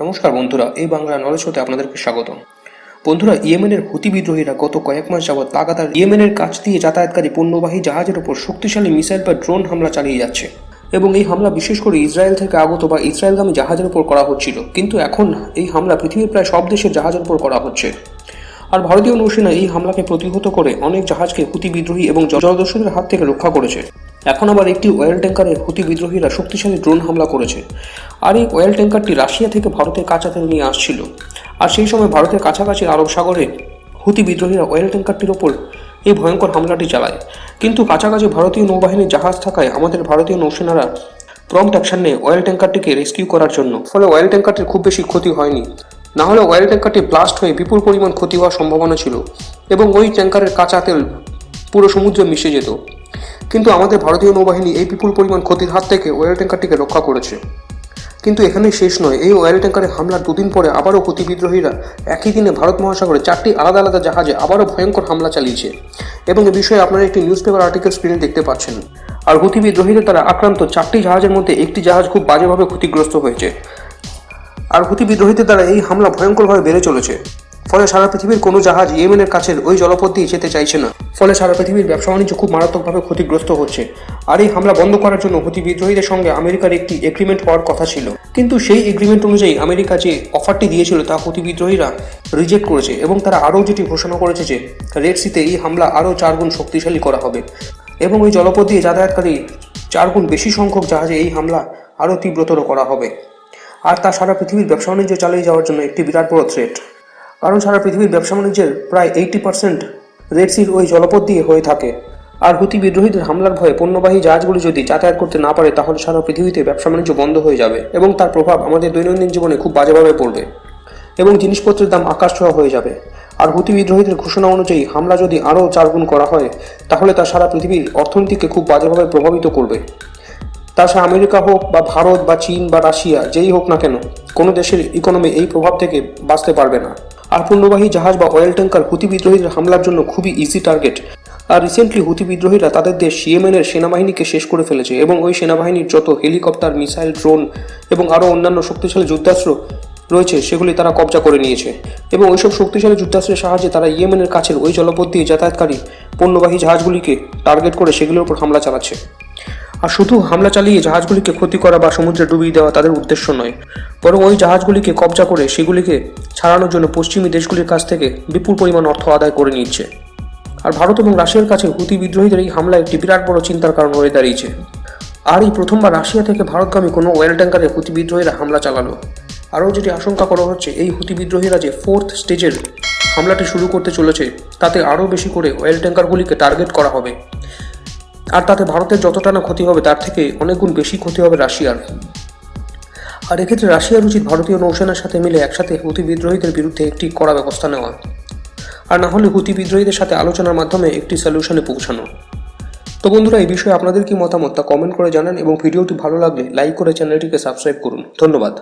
নমস্কার বন্ধুরা, এই বাংলা নলেজ হতে আপনাদেরকে স্বাগত বন্ধুরা, ইয়েমেনের হুতি বিদ্রোহীরা গত কয়েক মাস যাবৎ লাগাতার ইয়েমেনের কাছ দিয়ে যাতায়াতকারী পণ্যবাহী জাহাজের উপর শক্তিশালী মিসাইল বা ড্রোন হামলা চালিয়ে যাচ্ছে এবং এই হামলা বিশেষ করে ইসরায়েল থেকে আগত বা ইসরায়েলগামী জাহাজের উপর করা হচ্ছিল। কিন্তু এখন এই হামলা পৃথিবীর প্রায় সব দেশের জাহাজের উপর করা হচ্ছে। আর ভারতীয় নৌসেনা এই হামলাকে প্রতিহত করে অনেক জাহাজকে হুতি বিদ্রোহী এবং জলদস্যুদের হাত থেকে রক্ষা করেছে। এখন আবার একটি অয়েল ট্যাঙ্কারে হুতি বিদ্রোহীরা শক্তিশালী ড্রোন হামলা করেছে। আর এই অয়েল ট্যাঙ্কারটি রাশিয়া থেকে ভারতের কাঁচা তেল নিয়ে আসছিল। আর সেই সময় ভারতের কাছাকাছি আরব সাগরে হুতি বিদ্রোহীরা অয়েল ট্যাঙ্কারটির ওপর এই ভয়ঙ্কর হামলাটি চালায়। কিন্তু কাছাকাছি ভারতীয় নৌবাহিনীর জাহাজ থাকায় আমাদের ভারতীয় নৌসেনারা প্রম্পট অ্যাকশন নিয়ে অয়েল ট্যাঙ্কারটিকে রেস্কিউ করার জন্য। ফলে অয়েল ট্যাঙ্কারটির খুব বেশি ক্ষতি হয়নি। না হলে অয়েল ট্যাঙ্কারটি ব্লাস্ট হয়ে বিপুল পরিমাণ ক্ষতি হওয়ার সম্ভাবনা ছিল এবং ওই ট্যাঙ্কারের কাঁচা তেল পুরো সমুদ্রে মিশে যেত। কিন্তু আমাদের ভারতীয় নৌবাহিনী এই বিপুল পরিমাণ ক্ষতির হাত থেকে অয়েল ট্যাঙ্কারটিকে রক্ষা করেছে। কিন্তু এখানেই শেষ নয়, এই অয়েল ট্যাঙ্কারে হামলার দুদিন পরে আবারও হুতি বিদ্রোহীরা একই দিনে ভারত মহাসাগরে চারটি আলাদা আলাদা জাহাজে আবারও ভয়ঙ্কর হামলা চালিয়েছে। এবং এ বিষয়ে আপনারা একটি নিউজ পেপার আর্টিকেল স্ক্রিনে দেখতে পাচ্ছেন। আর হুতি বিদ্রোহীদের দ্বারা আক্রান্ত চারটি জাহাজের মধ্যে একটি জাহাজ খুব বাজেভাবে ক্ষতিগ্রস্ত হয়েছে। আর হুতি বিদ্রোহীদের দ্বারা এই হামলা ভয়ঙ্করভাবে বেড়ে চলেছে। ফলে সারা পৃথিবীর কোনো জাহাজ ইয়েমেনের কাছের ওই জলপথ দিয়ে যেতে চাইছে না। ফলে সারা পৃথিবীর ব্যবসা বাণিজ্য খুব মারাত্মকভাবে ক্ষতিগ্রস্ত হচ্ছে। আর এই হামলা বন্ধ করার জন্য হুতি বিদ্রোহীদের সঙ্গে আমেরিকার একটি এগ্রিমেন্ট হওয়ার কথা ছিল। কিন্তু সেই এগ্রিমেন্ট অনুযায়ী আমেরিকা যে অফারটি দিয়েছিল তা হুতি বিদ্রোহীরা রিজেক্ট করেছে এবং তারা আরও যেটি ঘোষণা করেছে যে রেড সিতে এই হামলা আরও চারগুণ শক্তিশালী করা হবে। এবং ওই জলপথ দিয়ে যাতায়াতকারী চারগুণ বেশি সংখ্যক জাহাজে এই হামলা আরও তীব্রতর করা হবে। আর তা সারা পৃথিবীর ব্যবসা বাণিজ্য চালিয়ে যাওয়ার জন্য একটি বিরাট বড় থ্রেট কারণ সারা পৃথিবীর ব্যবসা বাণিজ্যের প্রায় এইটি পার্সেন্ট রেড সির ওই জলপথ দিয়ে হয়ে থাকে। আর হুতি বিদ্রোহীদের হামলার ভয়ে পণ্যবাহী জাহাজগুলি যদি যাতায়াত করতে না পারে, তাহলে সারা পৃথিবীতে ব্যবসা বাণিজ্য বন্ধ হয়ে যাবে এবং তার প্রভাব আমাদের দৈনন্দিন জীবনে খুব বাজেভাবে পড়বে এবং জিনিসপত্রের দাম আকাশ ছোঁয়া হয়ে যাবে। আর হুতি বিদ্রোহীদের ঘোষণা অনুযায়ী হামলা যদি আরও চারগুণ করা হয়, তাহলে তা সারা পৃথিবীর অর্থনীতিকে খুব বাজেভাবে প্রভাবিত করবে। তা সে আমেরিকা হোক বা ভারত বা চীন বা রাশিয়া, যেই হোক না কেন, কোনো দেশের ইকোনমি এই প্রভাব থেকে বাঁচতে পারবে না। আর পণ্যবাহী জাহাজ বা অয়েল ট্যাঙ্কার হুতি বিদ্রোহীদের হামলার জন্য খুবই ইজি টার্গেট আর রিসেন্টলি হুতি বিদ্রোহীরা তাদের দেশ ইয়েমেনের সেনাবাহিনীকে শেষ করে ফেলেছে এবং ওই সেনাবাহিনীর যত হেলিকপ্টার মিসাইল ড্রোন এবং আরও অন্যান্য শক্তিশালী যুদ্ধাস্ত্র রয়েছে, সেগুলি তারা কবজা করে নিয়েছে। এবং ওইসব শক্তিশালী যুদ্ধাস্ত্রের সাহায্যে তারা ইয়েমেনের কাছের ওই জলপথ দিয়ে যাতায়াতকারী পণ্যবাহী জাহাজগুলিকে টার্গেট করে সেগুলোর উপর হামলা চালাচ্ছে। আর শুধু হামলা চালিয়ে জাহাজগুলিকে ক্ষতি করা বা সমুদ্রে ডুবিয়ে দেওয়া তাদের উদ্দেশ্য নয়, বরং ওই জাহাজগুলিকে কবজা করে সেগুলিকে ছাড়ানোর জন্য পশ্চিমী দেশগুলির কাছ থেকে বিপুল পরিমাণ অর্থ আদায় করে নিচ্ছে আর ভারত এবং রাশিয়ার কাছে হুতি বিদ্রোহীদের এই হামলা একটি বিরাট বড় চিন্তার কারণ হয়ে দাঁড়িয়েছে। আর এই প্রথমবার রাশিয়া থেকে ভারতগামী কোনো ওয়েল ট্যাঙ্কারে হুতি বিদ্রোহীরা হামলা চালালো। আরও যেটি আশঙ্কা করা হচ্ছে, এই হুতি বিদ্রোহীরা যে ফোর্থ স্টেজের হামলাটি শুরু করতে চলেছে, তাতে আরও বেশি করে ওয়েল ট্যাঙ্কারগুলিকে টার্গেট করা হবে। আর তাতে ভারতের যতটা না ক্ষতি হবে, তার থেকে অনেক গুণ বেশি ক্ষতি হবে রাশিয়ার। আর এক্ষেত্রে রাশিয়ার উচিত ভারতীয় নৌসেনার সাথে মিলে একসাথে হুতি বিদ্রোহীদের বিরুদ্ধে একটি কড়া ব্যবস্থা নেওয়া। আর না হলে হুতি বিদ্রোহীদের সাথে আলোচনার মাধ্যমে একটি সলিউশনে পৌঁছানো। তো বন্ধুরা, এই বিষয়ে আপনাদের কি মতামত তা কমেন্ট করে জানান এবং ভিডিওটি ভালো লাগলে লাইক করে চ্যানেলটিকে সাবস্ক্রাইব করুন। ধন্যবাদ।